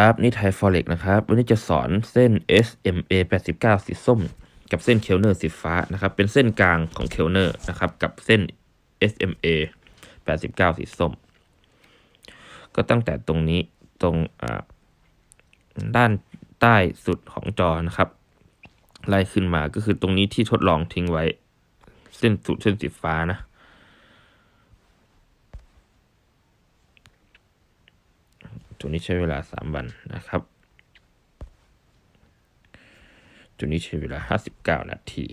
ครับ นี่ไทยฟอเร็กนะครับ วันนี้จะสอนเส้น SMA 89 สีส้ม กับเส้นเคลเนอร์สีฟ้านะครับ เป็นเส้นกลางของเคลเนอร์นะครับ กับเส้น SMA 89 สีส้ม ก็ตั้งแต่ตรงนี้ตรงด้านใต้สุดของจอนะครับ ไล่ขึ้นมาก็คือตรงนี้ที่ทดลองทิ้งไว้ เส้นสุดเส้นสีฟ้านะ ตัวนี้ใช้เวลา 3 วันนะครับตัวนี้ใช้เวลา 59 นาที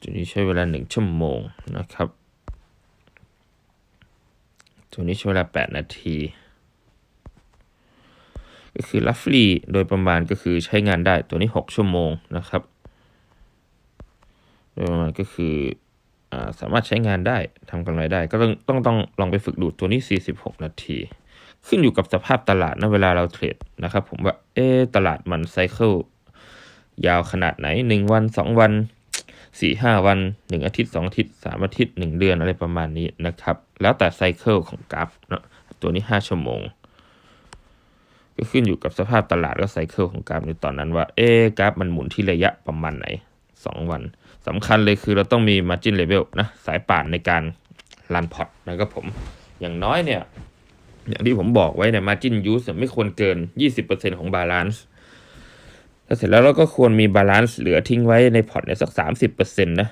ตัวนี้ใช้เวลา 1 ชั่วโมงนะครับตัวนี้ใช้เวลา 8 นาทีก็คือ roughly โดยประมาณก็คือใช้งานได้ตัวนี้ 6 ชั่วโมงนะครับ โดยประมาณก็คือ สามารถใช้งานได้ทำกำไรได้ ก็ต้องต้องต้องลองไปฝึกดูตัวนี้ 46 นาที ขึ้นอยู่กับสภาพตลาดนะเวลาเราเทรดนะครับผมว่าเอตลาดมันไซเคิลยาวขนาดไหน 1 วัน 2 วัน 4 5 วัน 1 อาทิตย์ 2 อาทิตย์ 3 อาทิตย์ 1 เดือนอะไรประมาณนี้นะครับ แล้วแต่ไซเคิลของกราฟนะตัวนี้ 5 ชั่วโมง ก็ขึ้นอยู่กับสภาพตลาดและไซเคิลของกราฟในตอนนั้นว่าเอ๊กราฟมันหมุนที่ระยะประมาณไหน 2 วันสำคัญเลยคือเราต้องมี margin level นะสายป่านในการรันพอร์ตนะครับผม อย่างน้อยเนี่ย อย่างที่ผมบอกไว้เนี่ย margin use ไม่ควรเกิน 20%ของ balance ถ้าเสร็จแล้วเราก็ควรมี balance เหลือทิ้งไว้ในพอร์ตเนี่ยสัก 30%นะ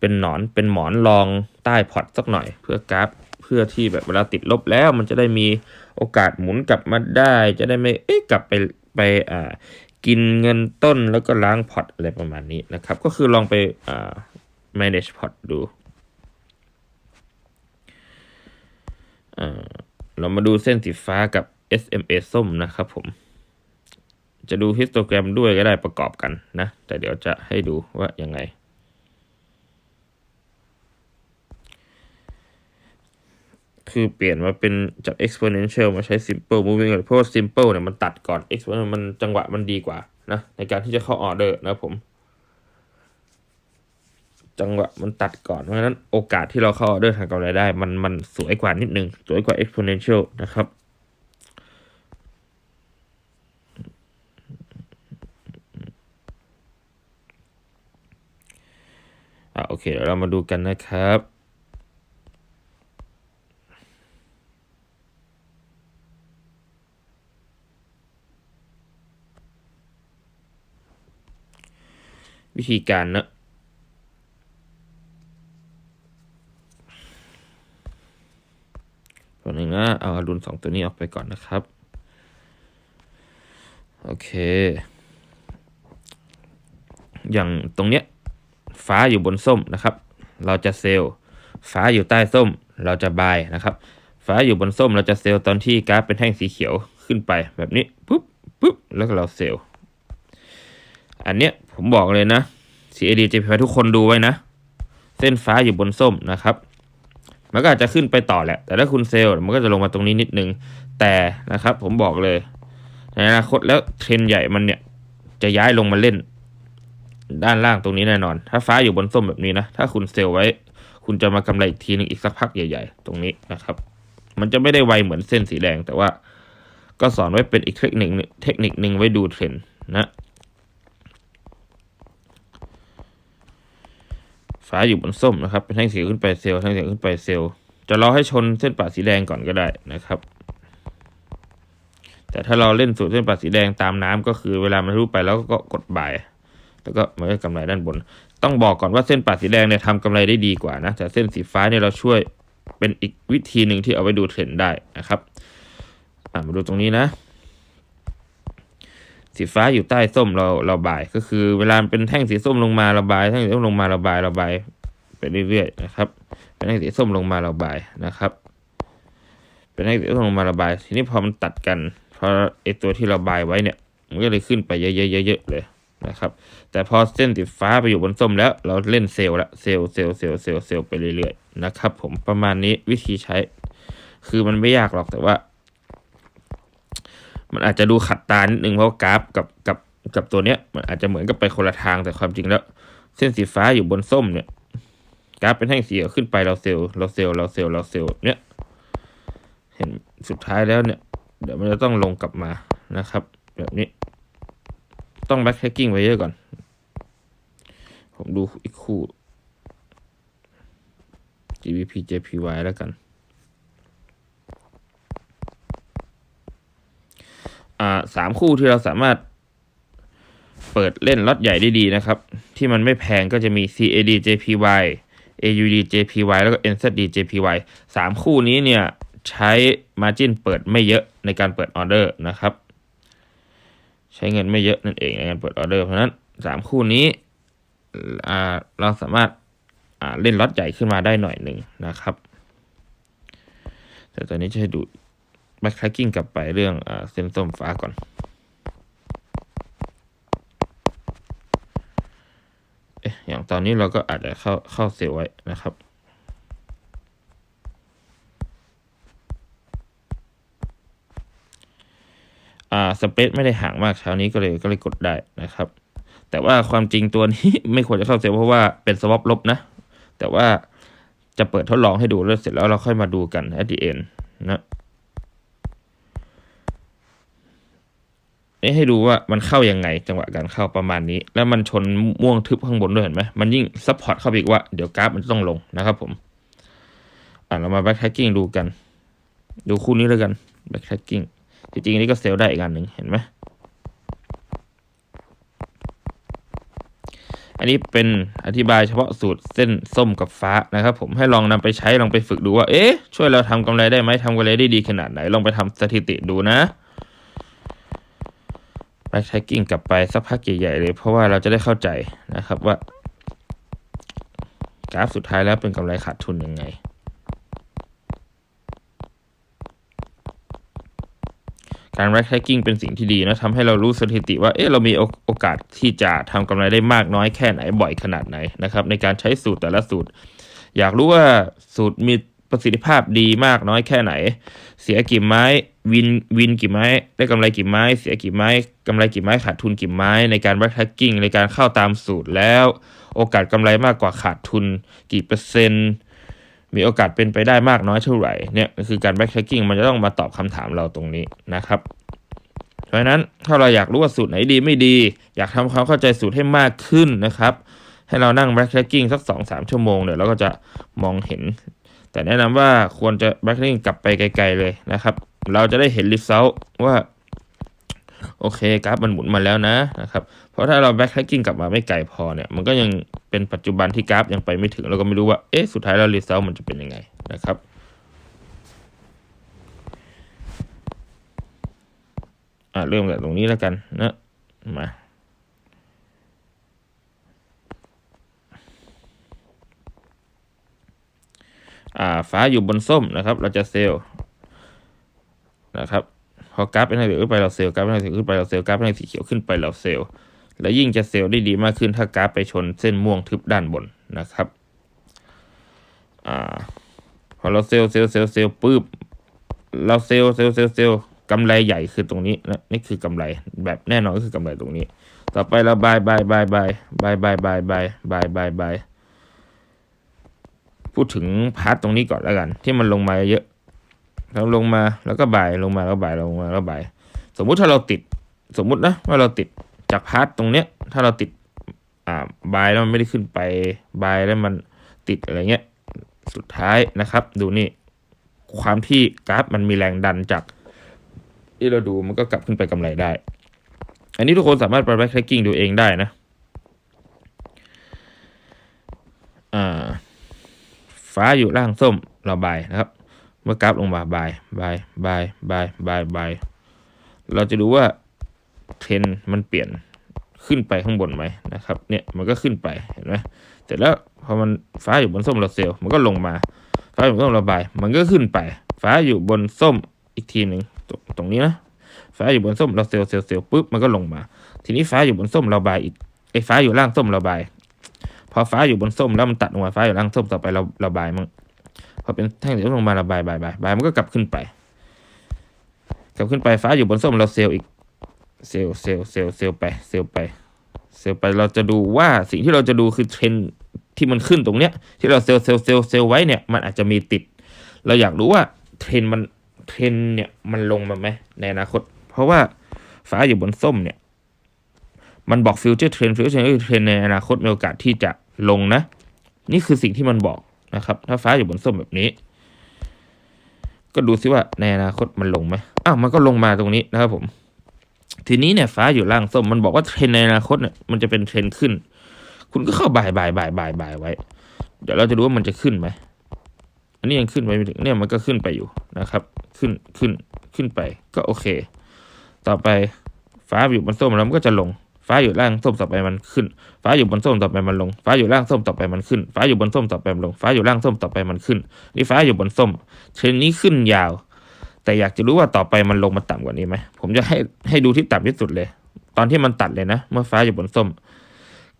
เป็นหนอนเป็นหมอนรองใต้พอร์ตสักหน่อย เพื่อกราฟเพื่อที่แบบเวลาติดลบแล้ว มันจะได้มีโอกาสหมุนกลับมาได้ จะได้ไม่เอ๊ะกลับไปไปอ่า กินเงินต้นแล้วก็ล้างพอร์ตอะไรประมาณนี้นะครับ ก็คือลองไป manage พอร์ตดู เรามาดูเส้นสีฟ้ากับ SMA ส้มนะครับผม จะดูฮิสโตแกรมด้วยก็ได้ประกอบกันนะ แต่เดี๋ยวจะให้ดูว่ายังไง คือเปลี่ยนมาเป็นจาก exponential มาใช้ simple moving เพราะว่า simple เนี่ยมันตัดก่อน exponential มันจังหวะมันดีกว่านะในการที่จะเข้าออเดอร์นะผม จังหวะมันตัดก่อนเพราะฉะนั้นโอกาสที่เราเข้าออเดอร์ทางกำไรได้ มันมันสวยกว่านิดนึง สวยกว่า exponential นะครับอ่าโอเคเดี๋ยวเรามาดูกันนะครับ วิธีการนะตัวหนึ่งนะเอาอรุณสองตัวนี้ออกไปก่อนนะครับ โอเค อย่างตรงเนี้ย ฟ้าอยู่บนส้มนะครับ เราจะเซลล์ฟ้าอยู่ใต้ส้ม เราจะบายนะครับ ฟ้าอยู่บนส้มเราจะเซลล์ตอนที่กราฟเป็นแท่งสีเขียวขึ้นไปแบบนี้ปุ๊บปุ๊บแล้วก็เราเซลล์อันเนี้ย ผมบอกเลยนะ CAD จะพาทุกคนดูไว้นะ เส้นฟ้าอยู่บนส้มนะครับ มันก็อาจจะขึ้นไปต่อแหละ แต่ถ้าคุณเซลล์มันก็จะลงมาตรงนี้นิดนึง แต่นะครับผมบอกเลยในอนาคตแล้วเทรนใหญ่มันเนี่ยจะย้ายลงมาเล่น ด้านล่างตรงนี้แน่นอน ถ้าฟ้าอยู่บนส้มแบบนี้นะ ถ้าคุณเซลล์ไว้ คุณจะมากำไรอีกทีนึงอีกสักพักใหญ่ ๆ ตรงนี้นะครับ มันจะไม่ได้ไวเหมือนเส้นสีแดง แต่ว่าก็สอนไว้เป็นอีกเทคนิคเทคนิคหนึ่งไว้ดูเทรนนะ ฟ้าอยู่บนส้มนะครับ เป็นแท่งสีขึ้นไปเซลล์แท่งสีขึ้นไปเซลล์จะรอให้ชนเส้นป่าสีแดงก่อนก็ได้นะครับ แต่ถ้าเราเล่นสูตรเส้นป่าสีแดงตามน้ำก็คือเวลามันรู้ไปแล้วก็กดบ่าย แล้วก็มันก็กำไรด้านบน ต้องบอกก่อนว่าเส้นป่าสีแดงเนี่ยทำกำไรได้ดีกว่านะ แต่เส้นสีฟ้าเนี่ยเราช่วยเป็นอีกวิธีหนึ่งที่เอาไว้ดูเทรนได้นะครับมาดูตรงนี้นะ สีฟ้าอยู่ใต้ส้มเราเราบาย ก็คือเวลาเป็นแท่งสีส้มลงมาเระบายแท่งสีส้มลงมาเระบายเระบายไปเรื่อยๆนะครับ เป็นแท่งสีส้มลงมาเระบายนะครับ เป็นแท่งสีส้มลงมาเระบาย ทีนี้พอมันตัดกันพอไอตัวที่เราบายไว้เนี่ย มันก็เลยขึ้นไปเยอะๆๆเลยนะครับ แต่พอเส้นสีฟ้าไปอยู่บนส้มแล้ว เราเล่นเซลล์ละเซลล์เซลล์เซลล์เซลล์เซลล์ไปเรื่อยๆนะครับ ผมประมาณนี้วิธีใช้ คือมันไม่ยากหรอกแต่ว่า มันอาจจะดูขัดตานิดนึงเพราะกราฟกับกับกับตัวเนี้ย มันอาจจะเหมือนกับไปคนละทางแต่ความจริงแล้ว เส้นสีฟ้าอยู่บนส้มเนี่ยกราฟเป็นแท่งสีขึ้นไปเราเซลล์เราเซลล์เราเซลล์เราเซลล์เนี้ยเห็นสุดท้ายแล้วเนี่ย เดี๋ยวมันจะต้องลงกลับมานะครับ แบบนี้ ต้องแบ็คแ a กกิ้งไว้เยอะก่อน ผมดูอีกคู่ GBP JPY แล้วกัน อ่าสามคู่ที่เราสามารถเปิดเล่นล็อตใหญ่ได้ดีนะครับ ที่มันไม่แพงก็จะมี CAD JPY AUD JPY แล้วก็ NZD JPY สามคู่นี้เนี่ยใช้ Margin เปิดไม่เยอะในการเปิดออเดอร์นะครับ ใช้เงินไม่เยอะนั่นเองในการเปิดออเดอร์เพราะนั้นสามคู่นี้เราสามารถเล่นล็อตใหญ่ขึ้นมาได้หน่อยหนึ่งนะครับ แต่ตอนนี้จะให้ดู backtracking กลับไปเรื่องเส้นส้มฟ้าก่อน เอ๊ะอย่างตอนนี้เราก็อาจจะเข้าเข้าเซลไว้นะครับอ่าสเปซไม่ได้ห่างมากเช้านี้ก็เลยก็เลยกดได้นะครับ แต่ว่าความจริงตัวนี้ไม่ควรจะเข้าเซลเพราะว่าเป็นสวอปลบนะ แต่ว่าจะเปิดทดลองให้ดูแล้วเสร็จแล้วเราค่อยมาดูกัน at the end นะ ให้ดูว่ามันเข้ายังไง จังหวะการเข้าประมาณนี้ แล้วมันชนม่วงทึบข้างบนด้วยเห็นไหมมันยิ่งซัพพอร์ตเข้าไปอีกว่าเดี๋ยวกราฟมันจะต้องลงนะครับผม อะเรามา back tracking ดูกัน ดูคู่นี้แล้วกัน back tracking จริงๆนนี้ก็เซลได้อีกอันหนึ่งเห็นไหมอันนี้เป็นอธิบายเฉพาะสูตรเส้นส้มกับฟ้านะครับผมให้ลองนำไปใช้ลองไปฝึกดูว่า เอ๊ะ ช่วยเราทำกำไรได้ไหมทำกำไรได้ดีขนาดไหน ลองไปทำสถิติดูนะ back tracking กลับไปสักพักใหญ่ๆเลย เพราะว่าเราจะได้เข้าใจนะครับว่ากราฟสุดท้ายแล้วเป็นกำไรขาดทุนยังไง การ back tracking เป็นสิ่งที่ดีนะทำให้เรารู้สถิติว่าเอ๊ะเรามีโอกาสที่จะทำกำไรได้มากน้อยแค่ไหนบ่อยขนาดไหนนะครับในการใช้สูตรแต่ละสูตร อยากรู้ว่าสูตรมีประสิทธิภาพดีมากน้อยแค่ไหน เสียกี่ไม้ วินวินกี่ไม้ได้กำไรกี่ไม้ เสียกี่ไม้กำไรกี่ไม้ขาดทุนกี่ไม้ ในการ back tracking ในการเข้าตามสูตรแล้ว โอกาสกำไรมากกว่าขาดทุนกี่เปอร์เซ็นต์ มีโอกาสเป็นไปได้มากน้อยเท่าไหร่เนี่ยคือการ back tracking มันจะต้องมาตอบคำถามเราตรงนี้นะครับ เพราะฉะนั้นถ้าเราอยากรู้ว่าสูตรไหนดีไม่ดี อยากทำความเข้าใจสูตรให้มากขึ้นนะครับ ให้เรานั่ง back tracking สัก2-3ชั่วโมงเดี๋ยวเราก็จะมองเห็น แต่แนะนำว่าควรจะ back tracking กลับไปไกล ๆเลยนะครับ เราจะได้เห็น result ว่า โอเคกราฟมันหมุนมาแล้วนะนะครับ เพราะถ้าเรา back tracking กลับมาไม่ไกลพอเนี่ย มันก็ยังเป็นปัจจุบันที่กราฟยังไปไม่ถึง เราก็ไม่รู้ว่า เอ๊ะ สุดท้ายแล้ว result มันจะเป็นยังไงนะครับอ่าเริ่มจากตรงนี้แล้วกันนะมาอ่าฟ้าอยู่บนส้มนะครับ เราจะเซลล์ นะครับพอกราฟเป็นทางสีขึ้นไปเราเซลล์กราฟเป็นทางสีขึ้นไปเราเซลล์กราฟเป็นสีเขียวขึ้นไปเราเซลล์และยิ่งจะเซลล์ได้ดีมากขึ้นถ้ากราฟไปชนเส้นม่วงทึบด้านบนนะครับอ่าพอเราเซลล์เซลล์เซลล์เซลล์ปุ๊บเราเซลล์เซลล์เซลล์เซลล์กำไรใหญ่คือตรงนี้นะนี่คือกำไรแบบแน่นอนก็คือกำไรตรงนี้ ต่อไปเราบายบายบายบายบายบายบายบายบายบายบายพูดถึงพาร์ทตรงนี้ก่อนแล้วกัน ที่มันลงมาเยอะ เราลงมาแล้วก็บ่ายลงมาแล้วบ่ายลงมาแล้วบ่าย สมมุติถ้าเราติดสมมุตินะว่าเราติดจากพาร์ทตรงเนี้ย ถ้าเราติดอ่าบายแล้วมันไม่ได้ขึ้นไปบายแล้วมันติดอะไรเงี้ยสุดท้ายนะครับ ดูนี่ ความที่กราฟมันมีแรงดันจาก ที่เราดูมันก็กลับขึ้นไปกำไรได้ อันนี้ทุกคนสามารถไป back tracking ดูเองได้นะอ่าฟ้าอยู่ล่างส้มเราบายนะครับ เมื่อกราฟลงมาบายบายบายบายบายบายเราจะดูว่าเทรนมันเปลี่ยนขึ้นไปข้างบนไหมนะครับ เนี่ยมันก็ขึ้นไปเห็นไหมเสร็จแล้วพอมันฟ้าอยู่บนส้มเราเซลล์มันก็ลงมา ฟ้าอยู่บนส้มเราบาย มันก็ขึ้นไป ฟ้าอยู่บนส้มอีกทีหนึ่งตรงตรงนี้นะฟ้าอยู่บนส้มเราเซลล์เซลล์เซลล์ปุ๊บมันก็ลงมา ทีนี้ฟ้าอยู่บนส้มเราบายอีกไอ้ฟ้าอยู่ล่างส้มเราบาย พอฟ้าอยู่บนส้มแล้วมันตัดลงมาฟ้าอยู่ล่างส้มต่อไปเราเราบายมั้ง พอเป็นแท่งสีลงมาเราบายบายบายบายมันก็กลับขึ้นไป กลับขึ้นไปฟ้าอยู่บนส้มเราเซลล์อีกเซลล์เซลล์เซลล์เซลล์ไปเซลล์ไปเซลล์ไปเราจะดูว่าสิ่งที่เราจะดูคือเทรนที่มันขึ้นตรงเนี้ย ที่เราเซลล์เซลล์เซลล์เซลล์ไว้เนี่ยมันอาจจะมีติด เราอยากรู้ว่าเทรนมันเทรนเนี่ยมันลงมาไหมในอนาคต เพราะว่าฟ้าอยู่บนส้มเนี่ยมันบอกฟิวเจอร์เทรนฟิวเจอร์เทรนในอนาคตมีโอกาสที่จะลงนะ นี่คือสิ่งที่มันบอก นะครับ ถ้าฟ้าอยู่บนส้มแบบนี้ ก็ดูซิว่าในอนาคตมันลงไหมอ้าวมันก็ลงมาตรงนี้นะครับผม ทีนี้เนี่ยฟ้าอยู่ล่างส้มมันบอกว่าเทรนในอนาคตเนี่ยมันจะเป็นเทรนขึ้น คุณก็เข้าบ่ายบ่ายบ่ายบ่ายบ่ายไว้ เดี๋ยวเราจะดูว่ามันจะขึ้นไหมอันนี้ยังขึ้นไปไม่ถึงเนี่ยมันก็ขึ้นไปอยู่นะครับ ขึ้นขึ้นขึ้นไปก็โอเค ต่อไปฟ้าอยู่บนส้มแล้วมันก็จะลง ฟ้าอยู่ล่างส้มต่อไปมันขึ้น ฟ้าอยู่บนส้มต่อไปมันลง ฟ้าอยู่ล่างส้มต่อไปมันขึ้น ฟ้าอยู่บนส้มต่อไปมันลง ฟ้าอยู่ล่างส้มต่อไปมันขึ้น นี่ฟ้าอยู่บนส้ม เทรนนี้ขึ้นยาว แต่อยากจะรู้ว่าต่อไปมันลงมาต่ำกว่านี้ไหม ผมจะให้ให้ดูที่ต่ำที่สุดเลย ตอนที่มันตัดเลยนะ เมื่อฟ้าอยู่บนส้ม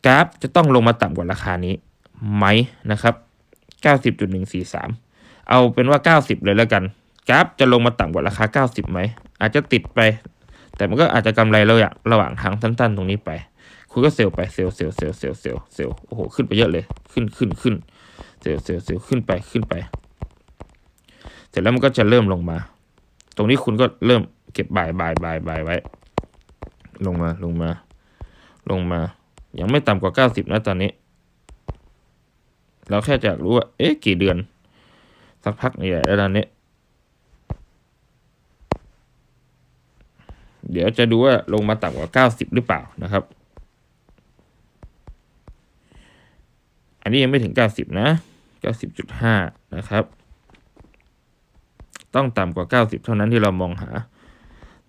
กราฟจะต้องลงมาต่ำกว่าราคานี้ไหมนะครับเก้าสิบจุดหนึ่งสี่สามเอาเป็นว่าเก้าสิบเลยแล้วกัน กราฟจะลงมาต่ำกว่าราคาเก้าสิบไหม อาจจะติดไป แต่มันก็อาจจะกำไรเราอยากระหว่างทางสั้นๆ ตรงนี้ไป คุณก็เซลล์ไปเซลล์เซลล์เซลล์เซลล์เซลล์เซลล์โอ้โหขึ้นไปเยอะเลย ขึ้นขึ้นขึ้นเซลล์เซลล์เซลล์ขึ้นไปขึ้นไป เสร็จแล้วมันก็จะเริ่มลงมา ตรงนี้คุณก็เริ่มเก็บบ่ายบ่ายบ่ายบายไว้ ลงมาลงมา ลงมา ยังไม่ต่ำกว่าเก้าสิบนะตอนนี้ เราแค่จะรู้ว่า เอ๊ะ กี่เดือน สักพักใหญ่แล้วตอนนี้ เดี๋ยวจะดูว่าลงมาต่ำกว่าเก้าสิบหรือเปล่านะครับ อันนี้ยังไม่ถึงเก้าสิบนะเก้าสิบจุดห้านะครับ ต้องต่ำกว่าเก้าสิบเท่านั้นที่เรามองหา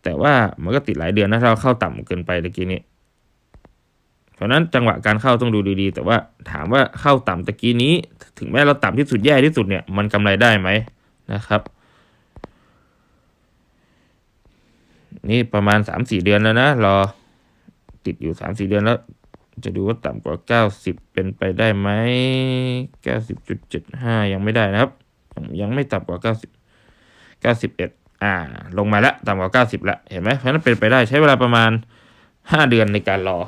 แต่ว่ามันก็ติดหลายเดือนนะถ้าเราเข้าต่ำเกินไปตะกี้นี้เพราะนั้นจังหวะการเข้าต้องดูดีๆ แต่ว่าถามว่าเข้าต่ำตะกี้นี้ ถึงแม้เราต่ำที่สุดแย่ที่สุดเนี่ยมันกำไรได้ไหมนะครับ นี่ประมาณสามสี่เดือนแล้วนะ รอ ติดอยู่สามสี่เดือนแล้ว จะดูว่าต่ำกว่าเก้าสิบเป็นไปได้ไหมเก้าสิบจุดเจ็ดห้ายังไม่ได้นะครับ ยังไม่ต่ำกว่าเก้าสิบเก้าสิบเอ็ดอ่า ลงมาแล้วต่ำกว่าเก้าสิบละเห็นไหมเพราะนั้นเป็นไปได้ใช้เวลาประมาณห้าเดือนในการรอ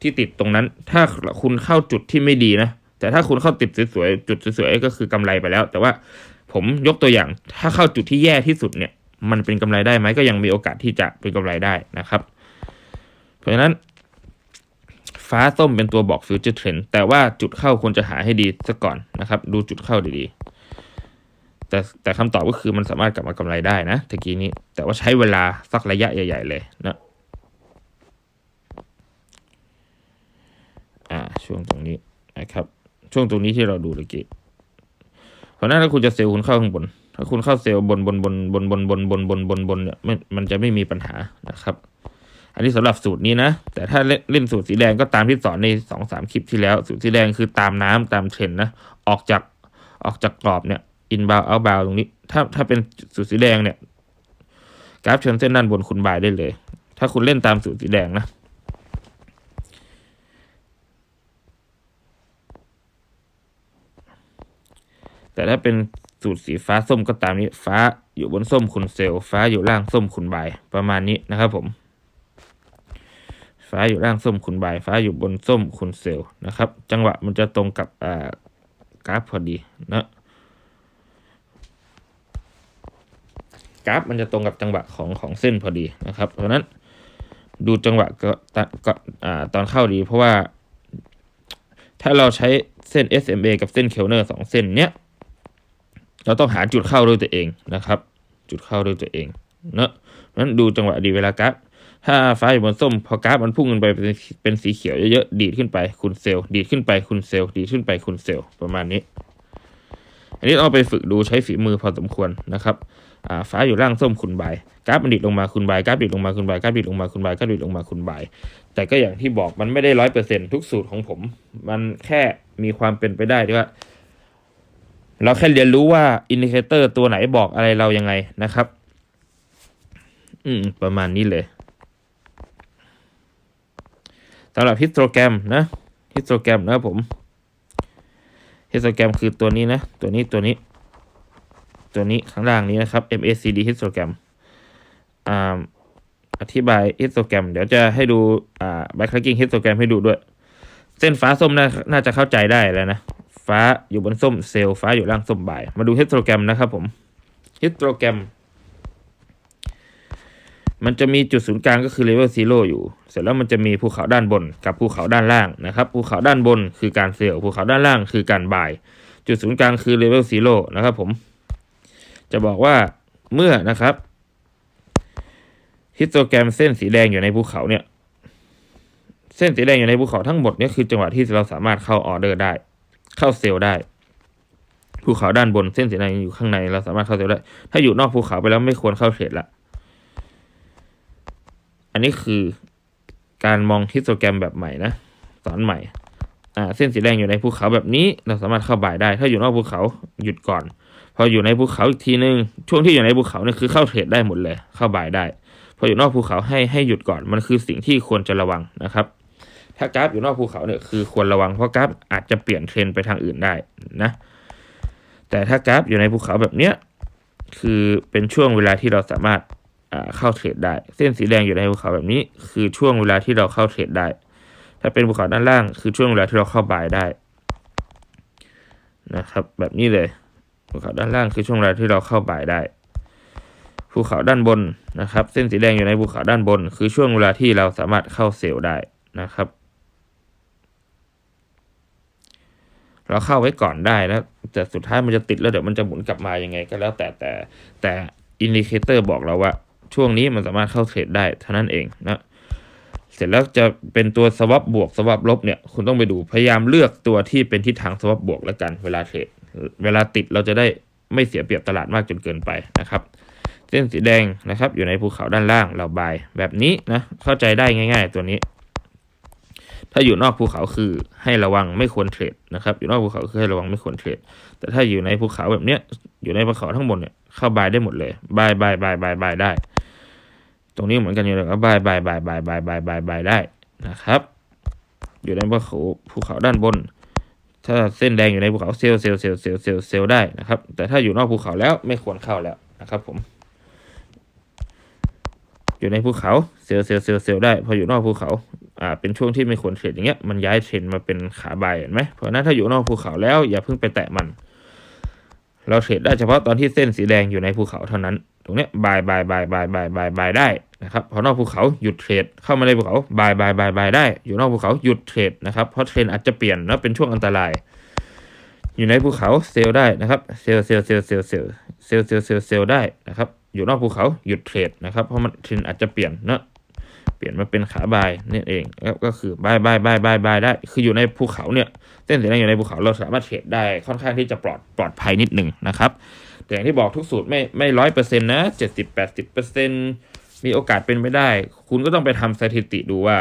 ที่ติดตรงนั้น ถ้าคุณเข้าจุดที่ไม่ดีนะ แต่ถ้าคุณเข้าติดสวยๆจุดสวยๆก็คือกำไรไปแล้ว แต่ว่าผมยกตัวอย่างถ้าเข้าจุดที่แย่ที่สุดเนี่ย มันเป็นกำไรได้ไหมก็ยังมีโอกาสที่จะเป็นกำไรได้นะครับ เพราะฉะนั้น ฟ้าส้มเป็นตัวบอกฟิวเจอร์เทรนแต่ว่าจุดเข้าควรจะหาให้ดีซะก่อนนะครับ ดูจุดเข้าดีๆ แต่แต่คำตอบก็คือมันสามารถกลับมากำไรได้นะตะกี้นี้ แต่ว่าใช้เวลาสักระยะใหญ่ ๆ เลยนะอ่าช่วงตรงนี้นะครับ ช่วงตรงนี้ที่เราดูตะกี้เพราะนั้นถ้าคุณจะเซลล์คุณเข้าข้างบน ถ้าคุณเข้าเซลล์บนบนบนบนบนบนบนบนบนบนเนี่ยมันมันจะไม่มีปัญหานะครับ อันนี้สำหรับสูตรนี้นะ แต่ถ้าเล่นสูตรสีแดงก็ตามที่สอนในสองสามคลิปที่แล้ว สูตรสีแดงคือตามน้ำตามเทรนนะ ออกจากออกจากกรอบเนี่ยอินบาวเอาบาวตรงนี้ ถ้าถ้าเป็นสูตรสีแดงเนี่ยกราฟเชิญเส้นด้านบนคุณบายได้เลย ถ้าคุณเล่นตามสูตรสีแดงนะแต่ถ้าเป็น สูตรสีฟ้าส้มก็ตามนี้ฟ้าอยู่บนส้มคุณเซลล์ฟ้าอยู่ล่างส้มคุณบประมาณนี้นะครับผม ฟ้าอยู่ล่างส้มคุณบฟ้าอยู่บนส้มคุณเซลล์นะครับ จังหวะมันจะตรงกับอ่ากราฟพอดีนะกราฟมันจะตรงกับจังหวะของของเส้นพอดีนะครับ เพราะนั้นดูจังหวะก็ตก็ตอนเข้าดีเพราะว่า ถ้าเราใช้เส้น SMA กับเส้นเคลเนอร์สองเส้นเนี้ย เราต้องหาจุดเข้าด้วยตัวเองนะครับ จุดเข้าด้วยตัวเองเนอะนั้นดูจังหวะดีเวลากราฟถ้าฟ้าอยู่บนส้มพอกราฟมันพุ่งขึ้นไปเป็นเป็นสีเขียวเยอะๆดีดขึ้นไปคุณเซลล์ดีดขึ้นไปคุณเซลล์ดีดขึ้นไปคุณเซลล์ประมาณนี้ อันนี้ต้องไปฝึกดูใช้ฝีมือพอสมควรนะครับฟ้าอยู่ล่างส้มคุณบายกราฟมันดีดลงมาคุณบายกราฟดีดลงมาคุณบายกราฟดีดลงมาคุณบายกราฟดีดลงมาคุณบาย แต่ก็อย่างที่บอกมันไม่ได้ร้อยเปอร์เซ็นทุกสูตรของผม มันแค่มีความเป็นไปได้ที่ว่า เราแค่เรียนรู้ว่าอินดิเคเตอร์ตัวไหนบอกอะไรเรายังไงนะครับ อืม ประมาณนี้เลยสำหรับฮิสโตรแกรมนะฮิสโตรแกรมนะครับผมฮิสโตรแกรมคือตัวนี้นะ ตัวนี้ตัวนี้ ตัวนี้ข้างล่างนี้นะครับ MACD histogram อ่าอธิบาย histogram เดี๋ยวจะให้ดูอ่า backlocking histogram ให้ดูด้วย เส้นฟ้าส้มน่าน่าจะเข้าใจได้แล้วนะ ฟ้าอยู่บนส้มเซลล์ฟ้าอยู่ล่างส้มบ่าย มาดู histogram นะครับผม histogram มันจะมีจุดศูนย์กลางก็คือเลเวลซีโร่อยู่ เสร็จแล้วมันจะมีภูเขาด้านบนกับภูเขาด้านล่างนะครับ ภูเขาด้านบนคือการเซลล์ภูเขาด้านล่างคือการบาย จุดศูนย์กลางคือเลเวลซีโร่นะครับผม จะบอกว่าเมื่อนะครับฮิสโตแกรมเส้นสีแดงอยู่ในภูเขาเนี่ย เส้นสีแดงอยู่ในภูเขาทั้งหมดเนี่ยคือจังหวะที่เราสามารถเข้าออเดอร์ได้ เข้าเซลล์ได้ ภูเขาด้านบนเส้นสีแดงอยู่ข้างในเราสามารถเข้าเซลล์ได้ ถ้าอยู่นอกภูเขาไปแล้วไม่ควรเข้าเทรดละ อันนี้คือการมองฮิสโตแกรมแบบใหม่นะสอนใหม่อ่าเส้นสีแดงอยู่ในภูเขาแบบนี้เราสามารถเข้าบ่ายได้ ถ้าอยู่นอกภูเขาหยุดก่อน พออยู่ในภูเขาอีกทีนึงช่วงที่อยู่ในภูเขาเนี่ยคือเข้าเทรดได้หมดเลย เข้าบ่ายได้ พออยู่นอกภูเขาให้ให้หยุดก่อนมันคือสิ่งที่ควรจะระวังนะครับ ถ้ากราฟอยู่นอกภูเขาเนี่ยคือควรระวังเพราะกราฟอาจจะเปลี่ยนเทรนไปทางอื่นได้นะแต่ถ้ากราฟอยู่ในภูเขาแบบเนี้ยคือเป็นช่วงเวลาที่เราสามารถเข้าเทรดได้ เส้นสีแดงอยู่ในภูเขาแบบนี้ คือช่วงเวลาที่เราเข้าเทรดได้ ถ้าเป็นภูเขาด้านล่าง คือช่วงเวลาที่เราเข้าบายได้นะครับ แบบนี้เลยภูเขาด้านล่างคือช่วงเวลาที่เราเข้าบ่ายได้ภูเขาด้านบนนะครับ เส้นสีแดงอยู่ในภูเขาด้านบน คือช่วงเวลาที่เราสามารถเข้าเซลล์ได้นะครับ เราเข้าไว้ก่อนได้แล้วแต่สุดท้ายมันจะติดแล้วเดี๋ยวมันจะหมุนกลับมายังไง ก็แล้วแต่แต่แต่อินดิเคเตอร์บอกเราว่า ช่วงนี้มันสามารถเข้าเทรดได้เท่านั้นเองนะเสร็จแล้วจะเป็นตัวสวับบวกสวับลบเนี่ยคุณต้องไปดูพยายามเลือกตัวที่เป็นทิศทางสวับบวกแล้วกันเวลาเทรดเวลาติดเราจะได้ไม่เสียเปรียบตลาดมากจนเกินไปนะครับ เส้นสีแดงนะครับอยู่ในภูเขาด้านล่างเราบายแบบนี้นะเข้าใจได้ง่าย ๆ ตัวนี้ ถ้าอยู่นอกภูเขาคือให้ระวังไม่ควรเทรดนะครับ อยู่นอกภูเขาคือให้ระวังไม่ควรเทรด แต่ถ้าอยู่ในภูเขาแบบเนี้ย อยู่ในภูเขาทั้งหมดเนี่ยเข้าบายได้หมดเลยบายบายบายบายบายได้ ตรงนี้เหมือนกันอยู่เลยก็บายบายบายบายบายบายบายบายได้นะครับ อยู่ในภูเขาภูเขาด้านบน ถ้าเส้นแดงอยู่ในภูเขาเซลเซลล์เซลล์เซลล์เซลล์เซลล์ได้นะครับ แต่ถ้าอยู่นอกภูเขาแล้วไม่ควรเข้าแล้วนะครับ ผมอยู่ในภูเขาเซลล์เซลล์เซลล์เซลล์ได้ พออยู่นอกภูเขา อ่าเป็นช่วงที่ไม่ควรเทรดอย่างเงี้ยมันย้ายเทรนมาเป็นขาบายเห็นไหมเพราะนั้นถ้าอยู่นอกภูเขาแล้วอย่าเพิ่งไปแตะมัน เราเทรดได้เฉพาะตอนที่เส้นสีแดงอยู่ในภูเขาเท่านั้น ตรงเนี้ยบายบายบายบายบายบายบายได้นะครับพอนอกภูเขาหยุดเทรดเข้ามาในภูเขาบายบายบายบายได้ อยู่นอกภูเขาหยุดเทรดนะครับเพราะเทรนอาจจะเปลี่ยนนะเป็นช่วงอันตราย อยู่ในภูเขาเซลได้นะครับเซลเซลเซลเซลเซลเซลเซลเซลเซลได้นะครับอยู่นอกภูเขาหยุดเทรดนะครับเพราะมันเทรนอาจจะเปลี่ยนนะ เปลี่ยนมาเป็นขาบายนี่เองแล้วก็คือบายบายบายบายบายได้ คืออยู่ในภูเขาเนี่ยเส้นสีแดงอยู่ในภูเขาเราสามารถเทรดได้ค่อนข้างที่จะปลอดปลอดภัยนิดหนึ่งนะครับ แต่อย่างที่บอกทุกสูตรไม่ไม่ร้อยเปอร์เซ็นต์นะเจ็ดสิบแปดสิบเปอร์เซ็นต์มีโอกาสเป็นไปได้ คุณก็ต้องไปทำสถิติดูว่า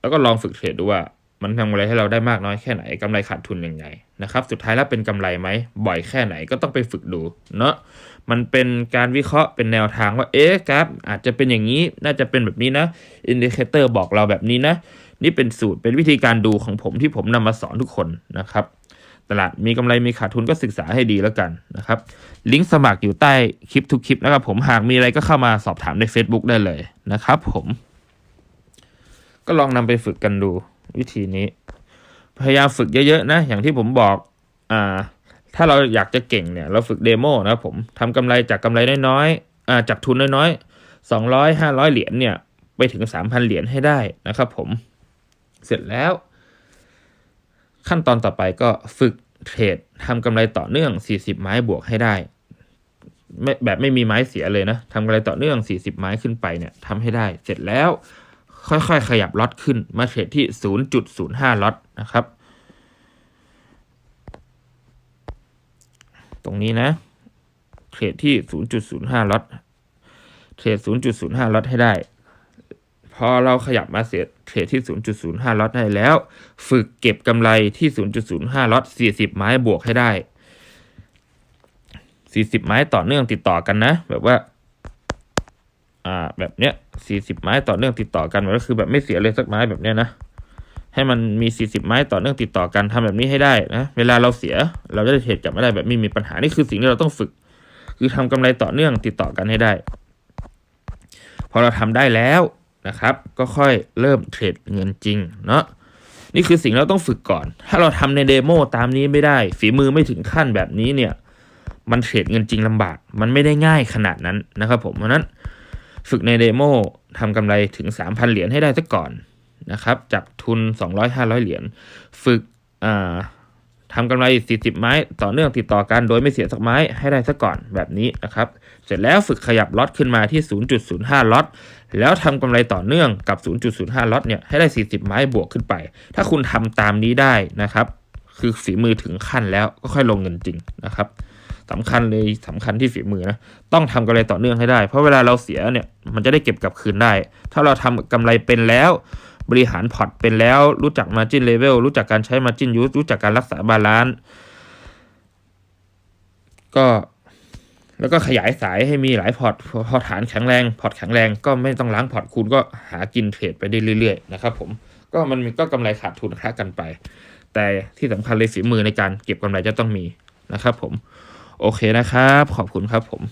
แล้วก็ลองฝึกเทรดดูว่า มันทำอะไรให้เราได้มากน้อยแค่ไหนกำไรขาดทุนยังไงนะครับ สุดท้ายแล้วเป็นกำไรไหมบ่อยแค่ไหนก็ต้องไปฝึกดูเนาะ มันเป็นการวิเคราะห์เป็นแนวทางว่า เอ๊ะกราฟอาจจะเป็นอย่างนี้ น่าจะเป็นแบบนี้นะ อินดิเคเตอร์บอกเราแบบนี้นะ นี่เป็นสูตร เป็นวิธีการดูของผมที่ผมนำมาสอนทุกคนนะครับ ตลาดมีกำไรมีขาดทุนก็ศึกษาให้ดีแล้วกันนะครับ ลิงก์สมัครอยู่ใต้คลิปทุกคลิปนะครับ ผมหากมีอะไรก็เข้ามาสอบถามใน Facebook ได้เลยนะครับ ผม ก็ลองนำไปฝึกกันดูวิธีนี้ พยายามฝึกเยอะๆนะ อย่างที่ผมบอก อ่า ถ้าเราอยากจะเก่งเนี่ยเราฝึกเดโมนะครับผมทำกำไรจากกำไรน้อยๆอ่าจากทุนน้อยๆสองร้อยห้าร้อยเหรียญเนี่ยไปถึงสามพันเหรียญให้ได้นะครับผมเสร็จแล้ว ขั้นตอนต่อไปก็ฝึกเทรดทำกำไรต่อเนื่อง 40 ไม้บวกให้ได้ไม่แบบไม่มีไม้เสียเลยนะทำกำไรต่อเนื่อง 40 ไม้ขึ้นไปเนี่ยทำให้ได้ เสร็จแล้วค่อยๆ ขยับล็อตขึ้นมาเทรดที่ 0.05 ล็อตนะครับ ตรงนี้นะ เทรดที่ 0.05ล็อตเทรด 0.05ล็อตให้ได้ พอเราขยับมาเสร็จเทรดที่ 0.05ล็อตได้แล้ว ฝึกเก็บกำไรที่ 0.05ล็อต40 ไม้บวกให้ได้ 40 ไม้ต่อเนื่องติดต่อกันนะ แบบว่า อ่าแบบเนี้ย 40 ไม้ต่อเนื่องติดต่อกันก็คือแบบไม่เสียเลยสักไม้แบบเนี้ยนะ ให้มันมี 40 ไม้ต่อเนื่องติดต่อกันทำแบบนี้ให้ได้นะ เวลาเราเสียเราจะได้เทรดกลับมาได้แบบไม่มีปัญหา นี่คือสิ่งที่เราต้องฝึก คือทำกำไรต่อเนื่องติดต่อกันให้ได้ พอเราทำได้แล้วนะครับ ก็ค่อยเริ่มเทรดเงินจริงเนาะ นี่คือสิ่งเราต้องฝึกก่อน ถ้าเราทำในเดโมตามนี้ไม่ได้ ฝีมือไม่ถึงขั้นแบบนี้เนี่ย มันเทรดเงินจริงลำบาก มันไม่ได้ง่ายขนาดนั้นนะครับ ผม เพราะนั้น ฝึกในเดโมทำกำไรถึง 3,000 เหรียญให้ได้ซะก่อน นะครับจากทุน 200-500 เหรียญฝึกทำกำไร 40 ไม้ ต่อเนื่องติดต่อกันโดยไม่เสียสักไม้ให้ได้ซะก่อนแบบนี้นะครับ เสร็จแล้วฝึกขยับล็อตขึ้นมาที่ 0.05 ล็อต แล้วทำกำไรต่อเนื่องกับ 0.05 ล็อตเนี่ยให้ได้ 40 ไม้บวกขึ้นไป ถ้าคุณทำตามนี้ได้นะครับ คือฝีมือถึงขั้นแล้วก็ค่อยลงเงินจริงนะครับสำคัญเลยสำคัญที่ฝีมือนะต้องทำกำไรต่อเนื่องให้ได้ เพราะเวลาเราเสียเนี่ยมันจะได้เก็บกลับคืนได้ ถ้าเราทำกำไรเป็นแล้ว บริหารพอร์ตเป็นแล้ว รู้จัก margin level รู้จักการใช้ margin use รู้จักการรักษาบาลานซ์ก็แล้วก็ขยายสายให้มีหลายพอร์ตพอฐานแข็งแรงพอร์ตแข็งแรงก็ไม่ต้องล้างพอร์ตคุณก็หากินเทรดไปได้เรื่อยๆนะครับผมก็มันก็กำไรขาดทุนค่ากันไป แต่ที่สำคัญเลยฝีมือในการเก็บกำไรจะต้องมีนะครับผม โอเคนะครับ ขอบคุณครับผม